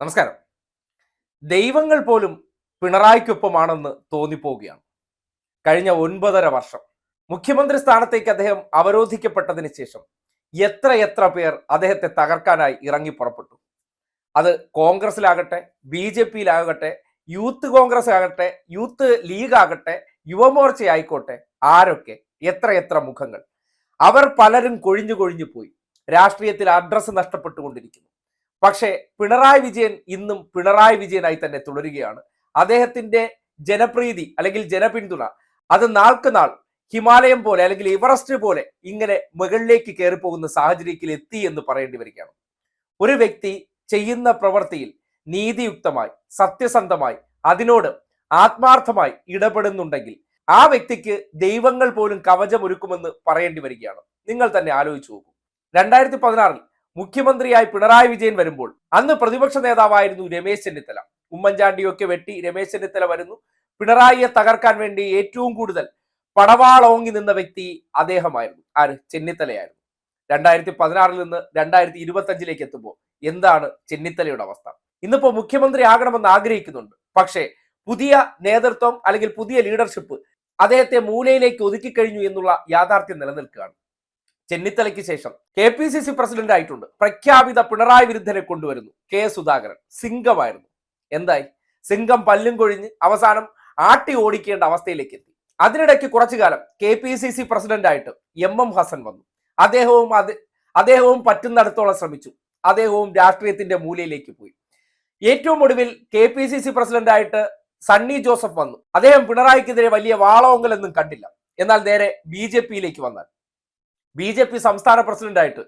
നമസ്കാരം. ദൈവങ്ങൾ പോലും പിണറായിക്കൊപ്പമാണെന്ന് തോന്നിപ്പോവുകയാണ്. കഴിഞ്ഞ ഒൻപതര വർഷം മുഖ്യമന്ത്രി സ്ഥാനത്തേക്ക് അദ്ദേഹം അവരോധിക്കപ്പെട്ടതിന് ശേഷം എത്ര എത്ര പേർ അദ്ദേഹത്തെ തകർക്കാനായി ഇറങ്ങി പുറപ്പെട്ടു. അത് കോൺഗ്രസിലാകട്ടെ ബി ജെ പിയിലാകട്ടെ യൂത്ത് കോൺഗ്രസ് ആകട്ടെ യൂത്ത് ലീഗ് ആകട്ടെ യുവമോർച്ച ആയിക്കോട്ടെ ആരൊക്കെ എത്ര എത്ര മുഖങ്ങൾ. അവർ പലരും കൊഴിഞ്ഞു കൊഴിഞ്ഞു പോയി. രാഷ്ട്രീയത്തിൽ അഡ്രസ്സ് നഷ്ടപ്പെട്ടുകൊണ്ടിരിക്കുന്നു. പക്ഷേ പിണറായി വിജയൻ ഇന്നും പിണറായി വിജയനായി തന്നെ തുടരുകയാണ്. അദ്ദേഹത്തിന്റെ ജനപ്രീതി അല്ലെങ്കിൽ ജനപിന്തുണ അത് നാൾക്ക് നാൾ ഹിമാലയം പോലെ അല്ലെങ്കിൽ എവറസ്റ്റ് പോലെ ഇങ്ങനെ മുകളിലേക്ക് കയറി പോകുന്ന സാഹചര്യത്തിൽ എത്തി എന്ന് പറയേണ്ടി വരികയാണ്. ഒരു വ്യക്തി ചെയ്യുന്ന പ്രവൃത്തിയിൽ നീതിയുക്തമായി സത്യസന്ധമായി അതിനോട് ആത്മാർത്ഥമായി ഇടപെടുന്നുണ്ടെങ്കിൽ ആ വ്യക്തിക്ക് ദൈവങ്ങൾ പോലും കവചമൊരുക്കുമെന്ന് പറയേണ്ടി വരികയാണ്. നിങ്ങൾ തന്നെ ആലോചിച്ചു നോക്കും. രണ്ടായിരത്തി പതിനാറിൽ മുഖ്യമന്ത്രിയായി പിണറായി വിജയൻ വരുമ്പോൾ അന്ന് പ്രതിപക്ഷ നേതാവായിരുന്നു രമേശ് ചെന്നിത്തല. ഉമ്മൻചാണ്ടിയൊക്കെ വെട്ടി രമേശ് ചെന്നിത്തല വരുന്നു. പിണറായിയെ തകർക്കാൻ വേണ്ടി ഏറ്റവും കൂടുതൽ പടവാളോങ്ങി നിന്ന വ്യക്തി അദ്ദേഹമായിരുന്നു. ആര്? ചെന്നിത്തലയായിരുന്നു. രണ്ടായിരത്തി പതിനാറിൽ നിന്ന് രണ്ടായിരത്തി ഇരുപത്തി അഞ്ചിലേക്ക് എത്തുമ്പോൾ എന്താണ് ചെന്നിത്തലയുടെ അവസ്ഥ? ഇന്നിപ്പോ മുഖ്യമന്ത്രി ആകണമെന്ന് ആഗ്രഹിക്കുന്നുണ്ട്. പക്ഷേ പുതിയ നേതൃത്വം അല്ലെങ്കിൽ പുതിയ ലീഡർഷിപ്പ് അദ്ദേഹത്തെ മൂലയിലേക്ക് ഒതുക്കി കഴിഞ്ഞു എന്നുള്ള യാഥാർത്ഥ്യം നിലനിൽക്കുകയാണ്. ചെന്നിത്തലയ്ക്ക് ശേഷം K P C C president ആയിട്ടുണ്ട്. പ്രഖ്യാപിത പിണറായി വിരുദ്ധനെ കൊണ്ടുവരുന്നു. കെ സുധാകരൻ. സിംഗമായിരുന്നു. എന്തായി? സിംഗം പല്ലും കൊഴിഞ്ഞ് അവസാനം ആട്ടി ഓടിക്കേണ്ട അവസ്ഥയിലേക്ക് എത്തി. അതിനിടയ്ക്ക് കുറച്ചു കാലം K P C C president ആയിട്ട് എം എം ഹസൻ വന്നു. അദ്ദേഹവും അത് അദ്ദേഹവും പറ്റുന്നിടത്തോളം ശ്രമിച്ചു. അദ്ദേഹവും രാഷ്ട്രീയത്തിന്റെ മൂലയിലേക്ക് പോയി. ഏറ്റവും ഒടുവിൽ K P C C president ആയിട്ട് സണ്ണി ജോസഫ് വന്നു. അദ്ദേഹം പിണറായിക്കെതിരെ വലിയ വാളോങ്കലൊന്നും കണ്ടില്ല. എന്നാൽ നേരെ ബി ജെ പിയിലേക്ക് വന്നാൽ. ബി ജെ പി സംസ്ഥാന പ്രസിഡന്റായിട്ട്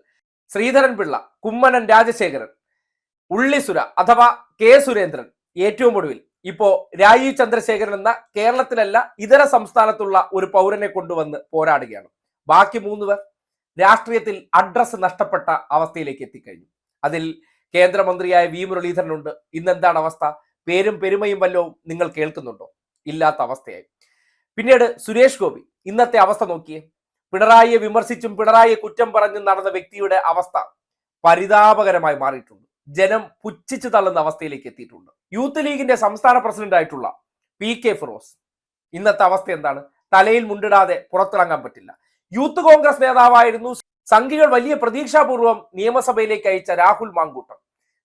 ശ്രീധരൻ പിള്ള കുമ്മനൻ രാജശേഖരൻ ഉള്ളിസുര അഥവാ കെ സുരേന്ദ്രൻ ഏറ്റവും ഒടുവിൽ. ഇപ്പോ രാജീവ് ചന്ദ്രശേഖരൻ എന്ന കേരളത്തിലല്ല ഇതര സംസ്ഥാനത്തുള്ള ഒരു പൗരനെ കൊണ്ടുവന്ന് പോരാടുകയാണ്. ബാക്കി മൂന്ന് പേർ രാഷ്ട്രീയത്തിൽ അഡ്രസ് നഷ്ടപ്പെട്ട അവസ്ഥയിലേക്ക് എത്തിക്കഴിഞ്ഞു. അതിൽ കേന്ദ്രമന്ത്രിയായ വി മുരളീധരനുണ്ട്. ഇന്ന് എന്താണ് അവസ്ഥ? പേരും പെരുമയും വല്ലവും നിങ്ങൾ കേൾക്കുന്നുണ്ടോ? ഇല്ലാത്ത അവസ്ഥയായി. പിന്നീട് സുരേഷ് ഗോപി ഇന്നത്തെ അവസ്ഥ നോക്കിയേ. പിണറായിയെ വിമർശിച്ചും പിണറായിയെ കുറ്റം പറഞ്ഞും നടന്ന വ്യക്തിയുടെ അവസ്ഥ പരിതാപകരമായി മാറിയിട്ടുണ്ട്. ജനം പുച്ഛിച്ചു തള്ളുന്ന അവസ്ഥയിലേക്ക് എത്തിയിട്ടുണ്ട്. യൂത്ത് ലീഗിന്റെ സംസ്ഥാന പ്രസിഡന്റ് ആയിട്ടുള്ള പി കെ ഫിറോസ് ഇന്നത്തെ അവസ്ഥ എന്താണ്? തലയിൽ മുണ്ടിടാതെ പുറത്തിറങ്ങാൻ പറ്റില്ല. യൂത്ത് കോൺഗ്രസ് നേതാവായിരുന്നു. സംഘികൾ വലിയ പ്രതീക്ഷാപൂർവം നിയമസഭയിലേക്ക് അയച്ച രാഹുൽ മാങ്കൂട്ടം.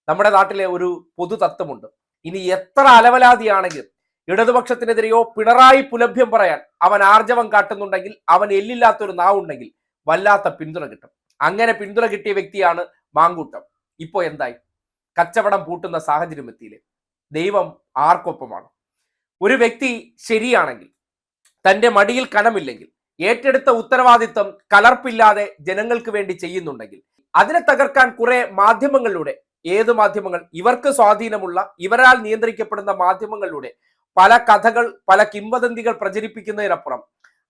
നമ്മുടെ നാട്ടിലെ ഒരു പൊതു തത്വമുണ്ട് ഇനി എത്ര അലവലാതിയാണെങ്കിലും ഇടതുപക്ഷത്തിനെതിരെയോ പിണറായി പുലഭ്യം പറയാൻ അവൻ ആർജവം കാട്ടുന്നുണ്ടെങ്കിൽ അവൻ എല്ലില്ലാത്തൊരു നാവുണ്ടെങ്കിൽ വല്ലാത്ത പിന്തുണ കിട്ടും. അങ്ങനെ പിന്തുണ കിട്ടിയ വ്യക്തിയാണ് മാങ്കൂട്ടം. ഇപ്പോ എന്തായി? കച്ചവടം പൂട്ടുന്ന സാഹചര്യം എത്തിയില്ലേ? ദൈവം ആർക്കൊപ്പമാണ്? ഒരു വ്യക്തി ശരിയാണെങ്കിൽ തന്റെ മടിയിൽ കനമില്ലെങ്കിൽ ഏറ്റെടുത്ത ഉത്തരവാദിത്വം കലർപ്പില്ലാതെ ജനങ്ങൾക്ക് വേണ്ടി ചെയ്യുന്നുണ്ടെങ്കിൽ അതിനെ തകർക്കാൻ കുറെ മാധ്യമങ്ങളിലൂടെ ഏത് മാധ്യമങ്ങൾ? ഇവർക്ക് സ്വാധീനമുള്ള ഇവരാൽ നിയന്ത്രിക്കപ്പെടുന്ന മാധ്യമങ്ങളിലൂടെ പല കഥകൾ പല കിംവദന്തികൾ പ്രചരിപ്പിക്കുന്നതിനപ്പുറം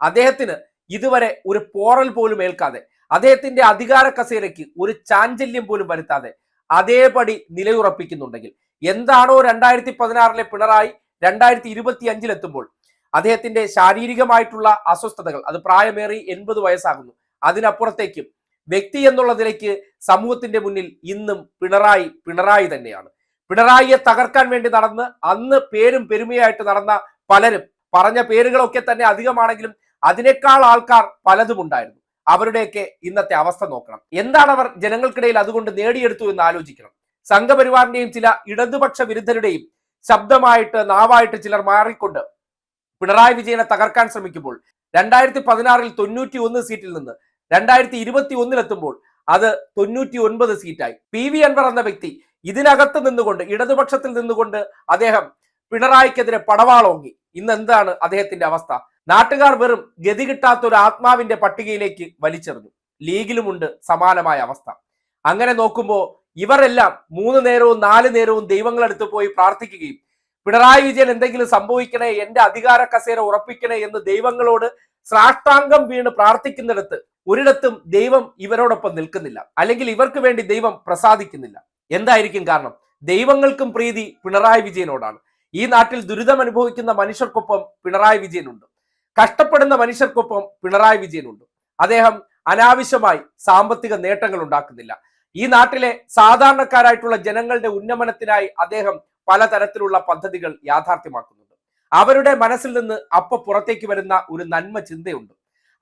അദ്ദേഹത്തിന് ഇതുവരെ ഒരു പോറൽ പോലും ഏൽക്കാതെ അദ്ദേഹത്തിന്റെ അധികാര കസേരയ്ക്ക് ഒരു ചാഞ്ചല്യം പോലും വരുത്താതെ അതേപടി നിലയുറപ്പിക്കുന്നുണ്ടെങ്കിൽ എന്താണോ രണ്ടായിരത്തി പതിനാറിലെ പിണറായി രണ്ടായിരത്തി ഇരുപത്തി അഞ്ചിലെത്തുമ്പോൾ അദ്ദേഹത്തിന്റെ ശാരീരികമായിട്ടുള്ള അസ്വസ്ഥതകൾ അത് പ്രായമേറി എൺപത് വയസ്സാകുന്നു. അതിനപ്പുറത്തേക്കും വ്യക്തി എന്നുള്ള നിലയ്ക്ക് സമൂഹത്തിന്റെ മുന്നിൽ ഇന്നും പിണറായി പിണറായി തന്നെയാണ്. പിണറായിയെ തകർക്കാൻ വേണ്ടി നടന്ന് അന്ന് പേരും പെരുമയായിട്ട് നടന്ന പലരും പറഞ്ഞ പേരുകളൊക്കെ തന്നെ അധികമാണെങ്കിലും അതിനേക്കാൾ ആൾക്കാർ പലതും ഉണ്ടായിരുന്നു. അവരുടെയൊക്കെ ഇന്നത്തെ അവസ്ഥ നോക്കണം. എന്താണ് അവർ ജനങ്ങൾക്കിടയിൽ അതുകൊണ്ട് നേടിയെടുത്തു എന്ന് ആലോചിക്കണം. സംഘപരിവാറിന്റെയും ചില ഇടതുപക്ഷ വിരുദ്ധരുടെയും ശബ്ദമായിട്ട് നാവായിട്ട് ചിലർ മാറിക്കൊണ്ട് പിണറായി വിജയനെ തകർക്കാൻ ശ്രമിക്കുമ്പോൾ രണ്ടായിരത്തി പതിനാറിൽ തൊണ്ണൂറ്റി ഒന്ന് സീറ്റിൽ നിന്ന് രണ്ടായിരത്തി ഇരുപത്തി ഒന്നിലെത്തുമ്പോൾ അത് തൊണ്ണൂറ്റി ഒൻപത് സീറ്റായി. പി വി അൻവർ എന്ന വ്യക്തി ഇതിനകത്ത് നിന്നുകൊണ്ട് ഇടതുപക്ഷത്തിൽ നിന്നുകൊണ്ട് അദ്ദേഹം പിണറായിക്കെതിരെ പടവാളോങ്ങി ഇന്ന് എന്താണ് അദ്ദേഹത്തിന്റെ അവസ്ഥ? നാട്ടുകാർ വെറും ഗതി കിട്ടാത്ത ഒരു ആത്മാവിന്റെ പട്ടികയിലേക്ക് വലിച്ചെറിഞ്ഞു. ലീഗിലുമുണ്ട് സമാനമായ അവസ്ഥ. അങ്ങനെ നോക്കുമ്പോൾ ഇവരെല്ലാം മൂന്ന് നേരവും നാല് നേരവും ദൈവങ്ങളെടുത്ത് പോയി പ്രാർത്ഥിക്കുകയും പിണറായി വിജയൻ എന്തെങ്കിലും സംഭവിക്കണേ എന്റെ അധികാര കസേര ഉറപ്പിക്കണേ എന്ന് ദൈവങ്ങളോട് സാഷ്ടാംഗം വീണ് പ്രാർത്ഥിക്കുന്നിടത്ത് ഒരിടത്തും ദൈവം ഇവരോടൊപ്പം നിൽക്കുന്നില്ല. അല്ലെങ്കിൽ ഇവർക്ക് വേണ്ടി ദൈവം പ്രസാദിക്കുന്നില്ല. എന്തായിരിക്കും കാരണം? ദൈവങ്ങൾക്കും പ്രീതി പിണറായി വിജയനോടാണ്. ഈ നാട്ടിൽ ദുരിതം അനുഭവിക്കുന്ന മനുഷ്യർക്കൊപ്പം പിണറായി വിജയനുണ്ട്. കഷ്ടപ്പെടുന്ന മനുഷ്യർക്കൊപ്പം പിണറായി വിജയനുണ്ട്. അദ്ദേഹം അനാവശ്യമായി സാമ്പത്തിക നേട്ടങ്ങൾ ഉണ്ടാക്കുന്നില്ല. ഈ നാട്ടിലെ സാധാരണക്കാരായിട്ടുള്ള ജനങ്ങളുടെ ഉന്നമനത്തിനായി അദ്ദേഹം പലതരത്തിലുള്ള പദ്ധതികൾ യാഥാർത്ഥ്യമാക്കുന്നുണ്ട്. അവരുടെ മനസ്സിൽ നിന്ന് അപ്പ പുറത്തേക്ക് വരുന്ന ഒരു നന്മ ചിന്തയുണ്ട്.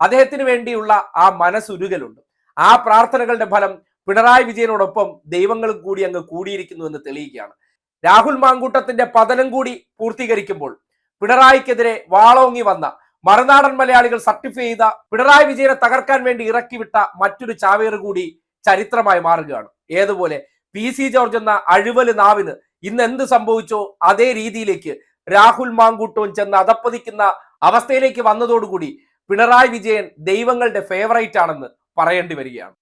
അദ്ദേഹത്തിന് വേണ്ടിയുള്ള ആ മനസ്സുരുകലുണ്ട്. ആ പ്രാർത്ഥനകളുടെ ഫലം പിണറായി വിജയനോടൊപ്പം ദൈവങ്ങളും കൂടി അങ്ങ് കൂടിയിരിക്കുന്നു എന്ന് തെളിയിക്കുകയാണ്. രാഹുൽ മാങ്കൂട്ടത്തിന്റെ പതനം കൂടി പൂർത്തീകരിക്കുമ്പോൾ പിണറായിക്കെതിരെ വാളോങ്ങി വന്ന മറുനാടൻ മലയാളികൾ സർട്ടിഫൈ ചെയ്ത പിണറായി വിജയനെ തകർക്കാൻ വേണ്ടി ഇറക്കിവിട്ട മറ്റൊരു ചാവേർ കൂടി ചരിത്രമായി മാറുകയാണ്. ഏതുപോലെ പി സി ജോർജ് എന്ന അഴിവൽ നാവിന് ഇന്ന് എന്ത് സംഭവിച്ചോ അതേ രീതിയിലേക്ക് രാഹുൽ മാങ്കൂട്ടവും ചെന്ന് അതപ്പതിക്കുന്ന അവസ്ഥയിലേക്ക് വന്നതോടുകൂടി പിണറായി വിജയൻ ദൈവങ്ങളുടെ ഫേവറേറ്റ് ആണെന്ന് പറയേണ്ടി വരികയാണ്.